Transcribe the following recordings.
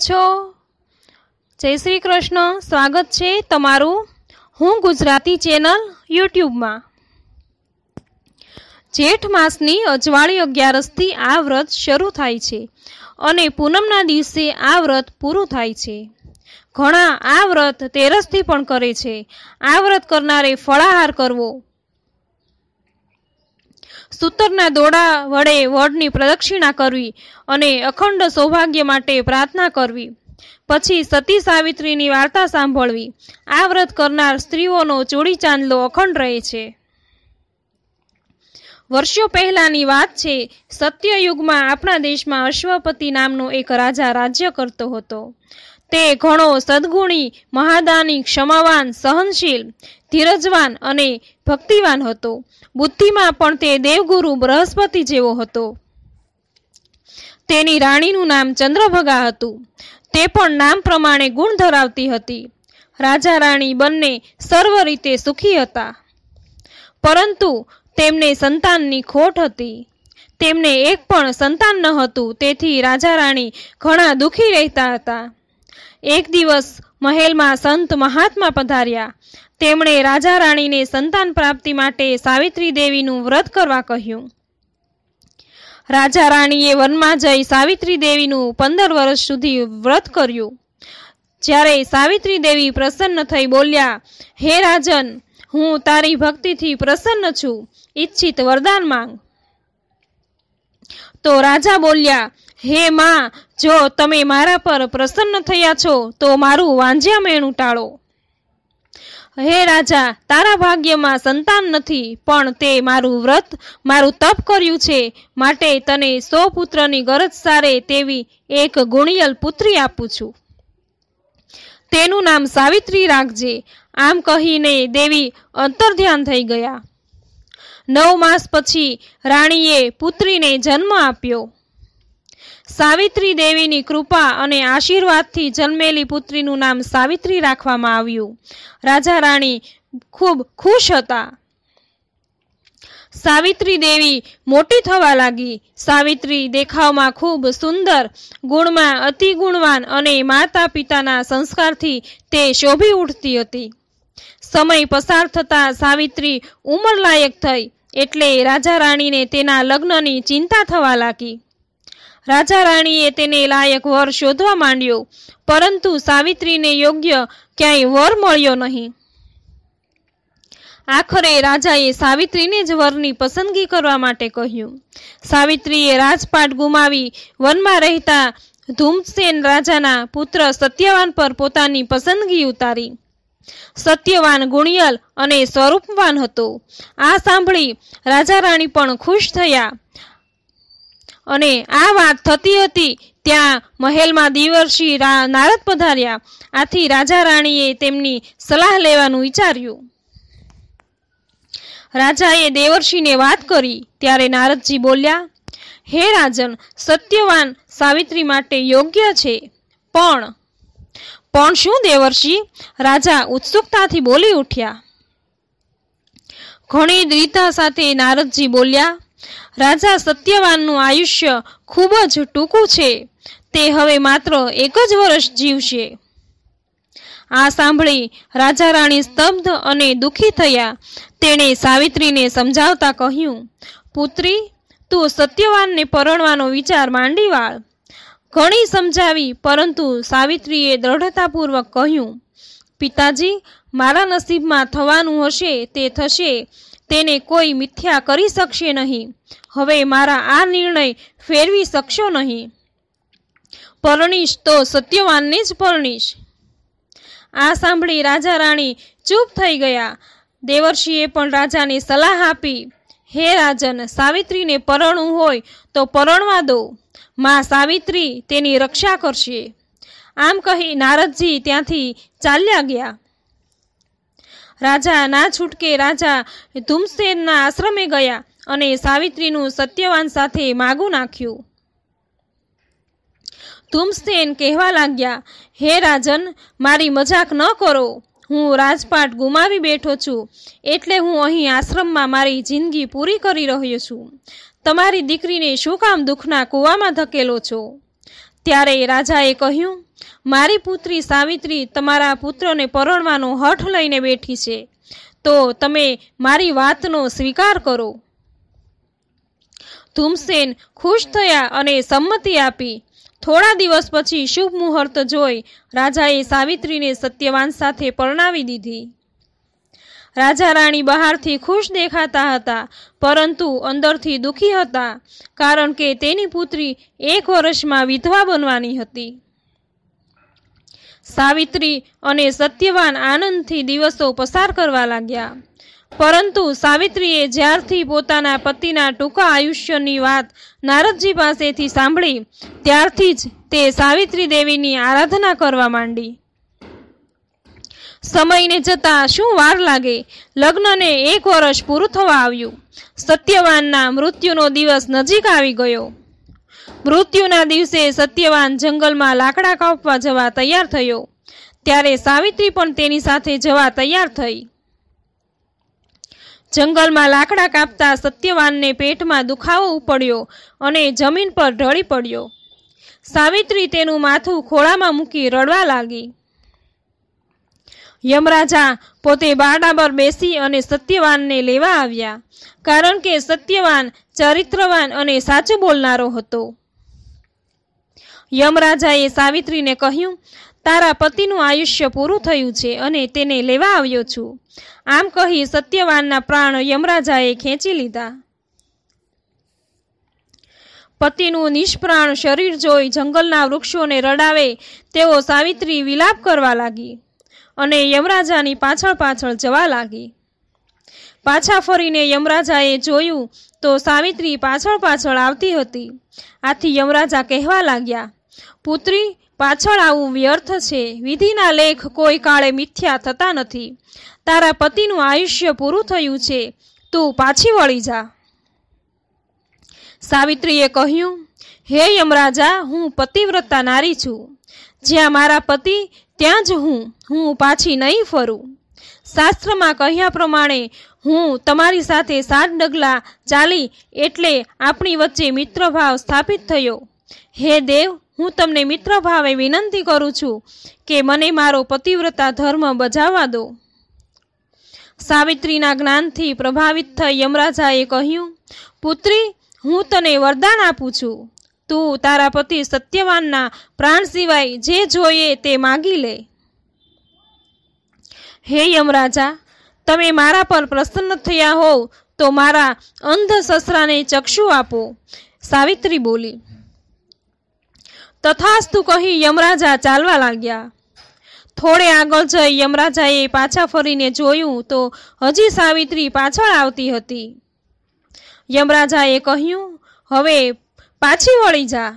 છો? જય શ્રી કૃષ્ણ. સ્વાગત છે તમારું હું ગુજરાતી ચેનલ યુટ્યુબમાં. જેઠ માસની અજવાળી અગિયારસથી આ વ્રત શરૂ થાય છે અને પૂનમના દિવસે આ વ્રત પૂરું થાય છે. ઘણા આ વ્રત તેરસથી પણ કરે છે. આ વ્રત કરનારે ફળાહાર કરવો સૂતરના દોડા વડે વડની પ્રદક્ષિણા કરવી અને અખંડ સૌભાગ્ય માટે પ્રાર્થના કરવી. પછી સતી સાવિત્રીની વાર્તા સાંભળવી. આ વ્રત કરનાર સ્ત્રીઓનો ચોડી ચાંદલો અખંડ રહે છે. વર્ષો પહેલાની વાત છે, સત્યયુગમાં આપણા દેશમાં અશ્વપતિ નામનો એક રાજા રાજ્ય કરતો હતો. તે ઘણો સદગુણી, મહાદાની, ક્ષમાવાન, સહનશીલ, ધીરજવાન અને ભક્તિવાન હતો. બુદ્ધિમાં પણ તે દેવગુરુ બૃહસ્પતિ જેવો હતો. તેની રાણીનું નામ ચંદ્રભગા હતું. તે પણ નામ પ્રમાણે ગુણ ધરાવતી હતી. રાજા રાણી બંને સર્વ રીતે સુખી હતા. પરંતુ તેમને સંતાનની ખોટ હતી. તેમને એક પણ સંતાન ન હતું. તેથી રાજા રાણી ઘણા દુઃખી રહેતા હતા. એક દિવસ મહેલમાં સંત મહાત્મા પધાર્યા. તેમણે રાજા રાણીને સંતાન પ્રાપ્તિ માટે સાવિત્રી દેવીનું વ્રત કરવા કહ્યું. રાજા રાણીએ વનમાં જઈ સાવિત્રી દેવીનું પંદર વર્ષ સુધી વ્રત કર્યું. જ્યારે સાવિત્રી દેવી પ્રસન્ન થઈ બોલ્યા, હે રાજન, હું તારી ભક્તિથી પ્રસન્ન છું. ઈચ્છિત વરદાન માંગ. તો રાજા બોલ્યા, હે માં, જો તમે મારા પર પ્રસન્ન થયા છો, તો મારું વાંજ્યા મેણું ટાળો હે રાજા, તારા ભાગ્યમાં સંતાન નથી, પણ તે મારું વ્રત, મારું તપ કર્યું છે. માટે તને સો પુત્રની ગરજ સારે તેવી એક ગુણિયલ પુત્રી આપું છું. તેનું નામ સાવિત્રી રાખજે. આમ કહીને દેવી અંતર્ધ્યાન થઈ ગયા. નવ માસ પછી રાણીએ પુત્રીને જન્મ આપ્યો. સાવિત્રી દેવીની કૃપા અને આશીર્વાદથી જન્મેલી પુત્રીનું નામ સાવિત્રી રાખવામાં આવ્યું. રાજા રાણી ખૂબ ખુશ હતા. સાવિત્રી દેવી મોટી થવા લાગી. સાવિત્રી દેખાવમાં ખૂબ સુંદર, ગુણમાં અતિ ગુણવાન અને માતા પિતાના સંસ્કારથી તે શોભી ઉઠતી હતી. સમય પસાર થતા સાવિત્રી ઉંમરલાયક થઈ એટલે રાજા રાણીને તેના લગ્નની ચિંતા થવા લાગી. રાજા રાણીએ તેને લાયક વર શોધવા માંડ્યો, પરંતુ સાવિત્રીને યોગ્ય ક્યાંય વર મળ્યો નહીં. આખરે રાજાએ સાવિત્રીને જ વરની પસંદગી કરવા માટે કહ્યું. સાવિત્રીએ રાજપાટ ગુમાવી વનમાં રહેતા ધૂમસેન રાજાના પુત્ર સત્યવાન પર પોતાની પસંદગી ઉતારી. સત્યવાન, ગુણિયલ અને સ્વરૂપવાન હતો. આ સાંભળી રાજા રાણી પણ ખુશ થયા અને આ વાત થતી હતી ત્યાં મહેલમાં દિવર્ષિ નારદ પધાર્યા. આથી રાજા રાણીએ તેમની સલાહ લેવાનું વિચાર્યું. રાજાએ દેવર્ષિને વાત કરી. ત્યારે નારદજી બોલ્યા, હે રાજન, સત્યવાન સાવિત્રી માટે યોગ્ય છે. પણ પણ શું દેવર્ષિ? રાજા ઉત્સુકતાથી બોલી ઉઠ્યા. ઘણી દ્રિતા સાથે નારદજી બોલ્યા, રાજા, સત્યવાનનું આયુષ્ય ખૂબ જ ટૂંકું છે. તે હવે માત્ર એક જ વર્ષ જીવશે. આ સાંભળી રાજા રાણી સ્તબ્ધ અને દુઃખી થયા. તેણે સાવિત્રીને સમજાવતા કહ્યું, પુત્રી, તું સત્યવાનને પરણવાનો વિચાર માંડી વાળ. ઘણી સમજાવી, પરંતુ સાવિત્રીએ દ્રઢતાપૂર્વક કહ્યું, પિતાજી, મારા નસીબમાં થવાનું હશે તે થશે, તેને કોઈ મિથ્યા કરી શકશે નહીં. હવે મારા આ નિર્ણય ફેરવી શકશો નહીં. પરણીશ તો સત્યવાનને જ પરણીશ. આ સાંભળી રાજા રાણી ચૂપ થઈ ગયા. દેવર્ષિએ પણ રાજાને સલાહ આપી, હે રાજન, સાવિત્રીને પરણવું હોય તો પરણવા દો. માં સાવિત્રી તેની રક્ષા કરશે. આમ કહી નારદજી ત્યાંથી ચાલ્યા ગયા. રાજા ના છૂટકે રાજા ધૂમસેનના આશ્રમે ગયા અને સાવિત્રીનું સત્યવાન સાથે માગું નાખ્યું. ધૂમસેન કહેવા લાગ્યા, હે રાજન, મારી મજાક ન કરો. હું રાજપાટ ગુમાવી બેઠો છું. એટલે હું અહીં આશ્રમમાં મારી જિંદગી પૂરી કરી રહ્યો છું. તમારી દીકરીને શું કામ દુઃખના કૂવામાં ધકેલો છો? ત્યારે રાજાએ કહ્યું, મારી પુત્રી સાવિત્રી તમારા પુત્રને પરણવાનો હઠ લઈને બેઠી છે. તો તમે મારી વાતનો સ્વીકાર કરો. ધૂમસેન ખુશ થયા અને સંમતિ આપી. થોડા દિવસ પછી શુભ મુહૂર્ત જોઈ રાજાએ સાવિત્રીને સત્યવાન સાથે પરણાવી દીધી. રાજા રાણી બહારથી ખુશ દેખાતા હતા, પરંતુ અંદરથી દુઃખી હતા, કારણ કે તેની પુત્રી એક વર્ષમાં વિધવા બનવાની હતી. સાવિત્રી અને સત્યવાન આનંદથી દિવસો પસાર કરવા લાગ્યા. પરંતુ સાવિત્રીએ જ્યારથી પોતાના પતિના ટૂંકા આયુષ્યની વાત નારદજી પાસેથી સાંભળી, ત્યારથી જ તે સાવિત્રી દેવીની આરાધના કરવા માંડી. સમયને જતા શું વાર લાગે? લગ્નને એક વર્ષ પૂરું થવા આવ્યું. સત્યવાનના મૃત્યુનો દિવસ નજીક આવી ગયો. મૃત્યુના દિવસે સત્યવાન જંગલમાં લાકડા કાપવા જવા તૈયાર થયો. ત્યારે સાવિત્રી પણ તેની સાથે જવા તૈયાર થઈ. જંગલમાં લાકડા કાપતા સત્યવાનને પેટમાં દુખાવો ઉપડ્યો અને જમીન પર ઢળી પડ્યો. સાવિત્રી તેનું માથું ખોળામાં મૂકી રડવા લાગી. યમરાજા પોતે બારડા પર બેસી અને સત્યવાનને લેવા આવ્યા, કારણ કે સત્યવાન ચરિત્રવાન અને સાચું બોલનારો હતો. યમરાજાએ સાવિત્રીને કહ્યું, તારા પતિનું આયુષ્ય પૂરું થયું છે અને તેને લેવા આવ્યો છું. આમ કહી સત્યવાનના પ્રાણ યમરાજાએ ખેંચી લીધા. પતિનું નિષ્પ્રાણ શરીર જોઈ જંગલના વૃક્ષોને રડાવે તેઓ સાવિત્રી વિલાપ કરવા લાગી. અને યમરાજાની પાછળ પાછળ જવા લાગી. પાછા ફરીને યમરાજાએ જોયું તો સાવિત્રી પાછળ પાછળ આવતી હતી. આથી યમરાજા કહેવા લાગ્યા, પુત્રી, પાછળ આવું વ્યર્થ છે. વિધિના લેખ કોઈ કાળે મિથ્યા થતા નથી. તારા પતિનું આયુષ્ય પૂરું થયું છે. તું પાછી વળી જા. સાવિત્રીએ કહ્યું, હે યમરાજા, હું પતિવ્રતા નારી છું. જ્યાં મારા પતિ ત્યાં જ હું હું પાછી નહીં ફરું. શાસ્ત્રમાં કહ્યા પ્રમાણે, હું તમારી સાથે સાત ડગલા ચાલી એટલે આપણી વચ્ચે મિત્રભાવ સ્થાપિત થયો. હે દેવ, હું તમને મિત્ર ભાવે વિનંતી કરું છું કે મને મારો પતિવ્રતા ધર્મ બજાવવા દો. સાવિત્રીના જ્ઞાનથી પ્રભાવિત થઈ યમરાજાએ કહ્યું, પુત્રી, હું તને વરદાન આપું છું. તું તારા પતિ સત્યવાનના પ્રાણ સિવાય જે જોઈએ તે માગી લે. હે યમરાજા, તમે મારા પર પ્રસન્ન થયા હોવ તો મારા અંધ સસરાને ચક્ષુ આપો. સાવિત્રી બોલી, તથાસ્તુ કહી યમરાજા ચાલવા લાગ્યા. થોડે આગળ જઈ યમરાજાએ પાછા ફરીને જોયું તો હજી સાવિત્રી પાછળ આવતી હતી. યમરાજાએ કહ્યું, હવે પાછી વળી જા.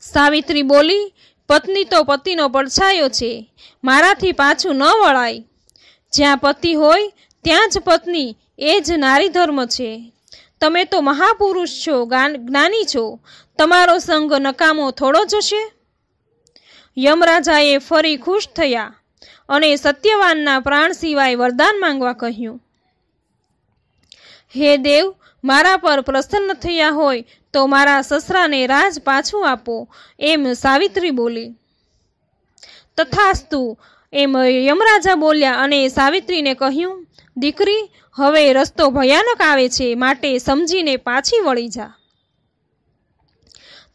સાવિત્રી બોલી, પત્ની તો પતિનો પડછાયો છે. મારાથી પાછું ન વળાય. જ્યાં પતિ હોય, ત્યાં જ પત્ની. એ જ નારી ધર્મ છે. તમે તો મહાપુરુષ છો જ્ઞાની છો. તમારો સંગ નકામો થોડો જશે. યમરાજાએ ફરી ખુશ થયા અને સત્યવાનના પ્રાણ સિવાય વરદાન માંગવા કહ્યું, હે દેવ મારા પર પ્રસન્ન થયા હોય તો મારા સસરાને રાજ પાછું આપો, એમ સાવિત્રી બોલી. તથાસ્તુ, એમ યમરાજા બોલ્યા અને સાવિત્રીને કહ્યું, દીકરી, હવે રસ્તો ભયાનક આવે છે, માટે સમજીને પાછી વળી જા.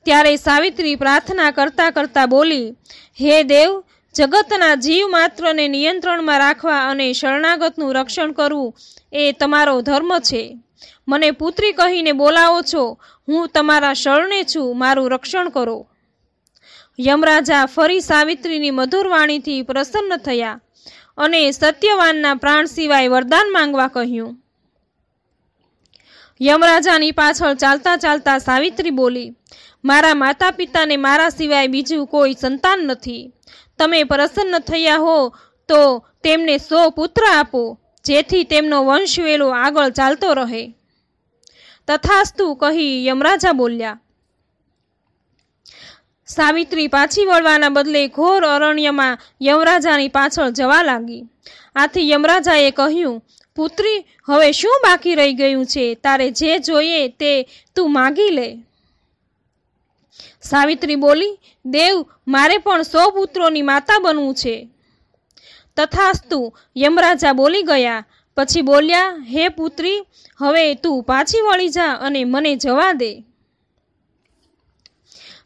ત્યારે સાવિત્રી પ્રાર્થના કરતા કરતા બોલી, હે દેવ, જગતના જીવ માત્રને નિયંત્રણમાં રાખવા અને શરણાગતનું રક્ષણ કરવું એ તમારો ધર્મ છે. મને પુત્રી કહીને બોલાવો છો. હું તમારા શરણે છું. મારું રક્ષણ કરો. યમરાજા ફરી સાવિત્રીની મધુર વાણીથી પ્રસન્ન થયા અને સત્યવાનના પ્રાણ સિવાય વરદાન માંગવા કહ્યું. યમરાજાની પાછળ ચાલતા ચાલતા સાવિત્રી બોલી, મારા માતા પિતાને મારા સિવાય બીજું કોઈ સંતાન નથી. તમે પ્રસન્ન થયા હો તો તેમને સો પુત્ર આપો, જેથી તેમનો વંશ વેલો આગળ ચાલતો રહે. તથાસ્તુ કહી યમરાજા બોલ્યા, સાવિત્રી પાછી વળવાના બદલે ઘોર અરણ્યમાં યમરાજાની પાછળ જવા લાગી. આથી યમરાજાએ કહ્યું, પુત્રી, હવે શું બાકી રહી ગયું છે? તારે જે જોઈએ તે તું માગી લે. સાવિત્રી બોલી, દેવ, મારે પણ સો પુત્રોની માતા બનવું છે. તથાસ્તુ યમરાજા બોલી ગયા પછી બોલ્યા, હે પુત્રી, હવે તું પાછી વળી જા અને મને જવા દે.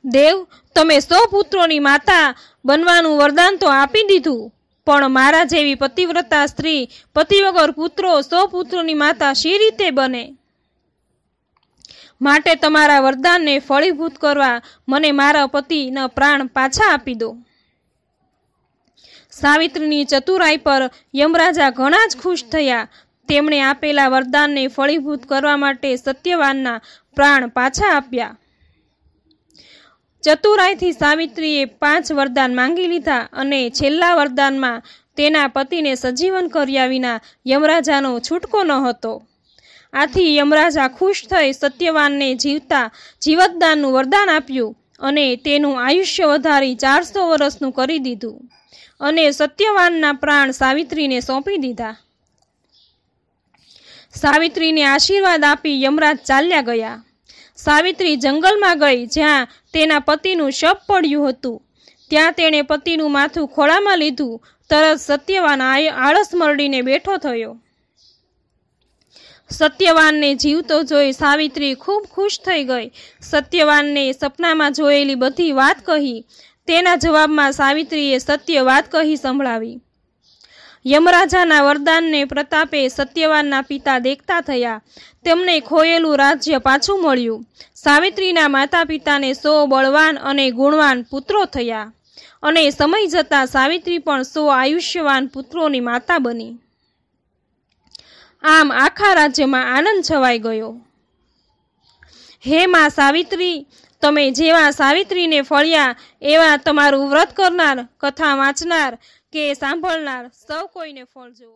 દેવ, તમે સો પુત્રોની માતા બનવાનું વરદાન તો આપી દીધું, પણ મારા જેવી પતિવ્રતા સ્ત્રી પતિ વગર પુત્રો સો પુત્રોની માતા શી રીતે બને? માટે તમારા વરદાનને ફળીભૂત કરવા મને મારા પતિના પ્રાણ પાછા આપી દો. સાવિત્રીની ચતુરાઈ પર યમરાજા ઘણા જ ખુશ થયા. તેમણે આપેલા વરદાનને ફળીભૂત કરવા માટે સત્યવાનના પ્રાણ પાછા આપ્યા. ચતુરાઈથી સાવિત્રીએ પાંચ વરદાન માંગી લીધા અને છેલ્લા વરદાનમાં તેના પતિને સજીવન કર્યા વિના યમરાજાનો છૂટકો ન હતો. આથી યમરાજા ખુશ થઈ સત્યવાનને જીવતા જીવતદાનનું વરદાન આપ્યું અને તેનું આયુષ્ય વધારી ચારસો વર્ષનું કરી દીધું. અને સત્યવાનના પ્રાણ સાવિત્રીને સોંપી દીધા. સાવિત્રીને આશીર્વાદ આપી યમરાજ ચાલ્યા ગયા. સાવિત્રી જંગલમાં ગઈ, જ્યાં તેના પતિનું શબ પડ્યું હતું. ત્યાં તેણે પતિનું માથું ખોળામાં લીધું, તરત સત્યવાન આળસ મરડીને બેઠો થયો. સત્યવાનને જીવતો જોઈ સાવિત્રી ખૂબ ખુશ થઈ ગઈ. સત્યવાનને સપનામાં જોયેલી બધી વાત કહી તેના જવાબમાં સાવિત્રીએ સત્ય વાત કહી સંભળાવી. યમરાજાના વરદાનને પ્રતાપે સત્યવાનના પિતા દેખતા થયા. તેમને ખોયેલું રાજ્ય પાછું મળ્યું. સાવિત્રીના માતા પિતાને સો બળવાન અને ગુણવાન પુત્રો થયા. અને સમય જતા સાવિત્રી પણ સો આયુષ્યવાન પુત્રોની માતા બની. આમ આખા રાજ્યમાં આનંદ છવાઈ ગયો. હે માં સાવિત્રી તમે જેવા સાવિત્રીને ફળ્યા, એવા તમારું વ્રત કરનાર, કથા વાંચનાર કે સાંભળનાર સૌ કોઈને ફળજો